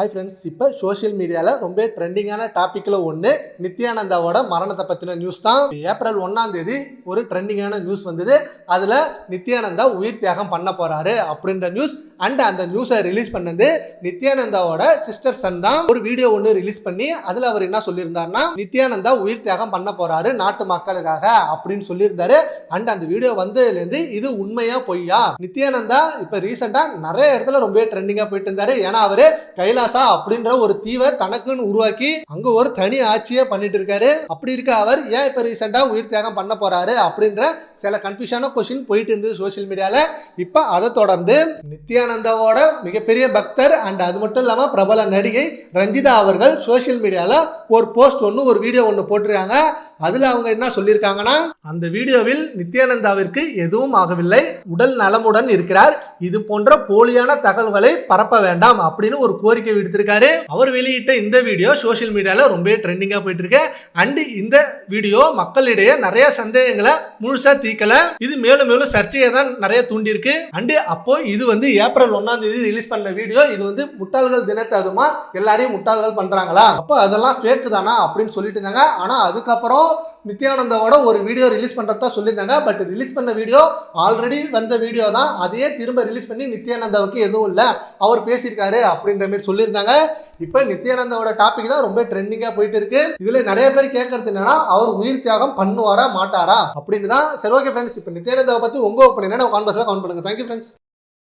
Hi friends இப்போ social மீடியாவில் ரொம்ப ட்ரெண்டிங்கான டாப்பிக்கில் ஒன்று நித்யானந்தாவோட மரணத்தை பற்றின நியூஸ் தான். ஏப்ரல் ஒன்றாம் தேதி ஒரு ட்ரெண்டிங்கான நியூஸ் வந்தது. அதில் நித்யானந்தா உயிர் தியாகம் பண்ண போகிறாரு அப்படின்ற நியூஸ் அண்ட் அந்த நியூஸை ரிலீஸ் பண்ணது நித்யானந்தாவோட சிஸ்டர் சன் தான். ஒரு வீடியோ ஒன்று ரிலீஸ் பண்ணி அதில் அவர் என்ன சொல்லியிருந்தாருன்னா நித்யானந்தா உயிர் தியாகம் பண்ண போகிறாரு நாட்டு மக்களுக்காக அப்படின்னு சொல்லியிருந்தாரு. அண்ட் அந்த வீடியோ வந்ததுலேருந்து இது உண்மையா பொய்யா? நித்யானந்தா இப்போ ரீசெண்டாக நிறைய இடத்துல ரொம்ப ட்ரெண்டிங்காக போயிட்டு இருந்தாரு. ஏன்னா அவரு கைலாசா அப்படின்ற ஒரு தீவை தனக்குன்னு உருவாக்கி அங்க ஒரு தனி ஆட்சியே பண்ணிட்டு இருக்காரு. அப்படி இருக்க அவர் ஏன் இப்போ ரீசெண்டாக உயிர் தியாகம் பண்ண போறாரு அப்படின்ற சில கன்ஃபியூஷனான கொஸ்டின் போயிட்டு இருந்தது சோஷியல் மீடியாவில் இப்போ அதை தொடர்ந்து நித்யானந்தாவோட மிகப்பெரிய பக்தர் அண்ட் அது மட்டும் இல்லாம பிரபல நடிகை ரஞ்சிதா அவர்கள் சோஷியல் மீடியால ஒரு போஸ்ட் ஒன்று ஒரு வீடியோ ஒன்று போட்டிருக்காங்க. அதுல அவங்க என்ன சொல்லியிருக்காங்கன்னா அந்த வீடியோவில் நித்யானந்தாவிற்கு எதுவும் ஆகவில்லை. உடல் நலமுடன் இருக்கிறார். இது போன்ற போலியான தகவல்களை பரப்ப வேண்டாம் அப்படின்னு ஒரு கோரிக்கை விடுத்திருக்காரு. அவர் வெளியிட்ட இந்த வீடியோ சோஷியல் மீடியால ரொம்ப ட்ரெண்டிங்கா போயிட்டு இருக்கு அண்ட் இந்த வீடியோ மக்களிடையே நிறைய சந்தேகங்களை முழுசா தீக்கல இது மேலும் மேலும் சர்ச்சையை தான் நிறைய தூண்டியிருக்கு. அண்ட் அப்போ இது வந்து ஏப்ரல் ஒன்னாம் தேதி ரிலீஸ் பண்ண வீடியோ. இது வந்து முட்டாள்கள் தினத்தை அதுமா எல்லாரையும் முட்டாள்கள் பண்றாங்களா? அப்போ அதெல்லாம் ஃபேக் தானா அப்படின்னு சொல்லிட்டு இருந்தாங்க. ஆனா அதுக்கப்புறம் நித்யானந்தாவோட ஒரு வீடியோ ரிலீஸ் பண்ணுறதா சொல்லியிருந்தாங்க. பட் ரிலீஸ் பண்ண வீடியோ ஆல்ரெடி வந்த வீடியோ தான். அதையே திரும்ப ரிலீஸ் பண்ணி நித்யானந்தாவுக்கு எதுவும் இல்லை. அவர் பேசியிருக்காரு அப்படின்ற மாதிரி சொல்லியிருந்தாங்க. இப்போ நித்யானந்தாவோட டாபிக் தான் ரொம்ப ட்ரெண்டிங்காக போயிட்டு இருக்கு. இதில் நிறைய பேர் கேட்கறது என்னன்னா அவர் உயிர் தியாகம் பண்ணுவாரா மாட்டாரா? அப்படின்னு தான். சரி ஓகே ஃப்ரெண்ட்ஸ் இப்போ நித்யானந்தாவை பற்றி உங்கள் ஒப்பீனியன் கான்வர்ஸில் கவுண்ட் பண்ணுங்க. Thank you friends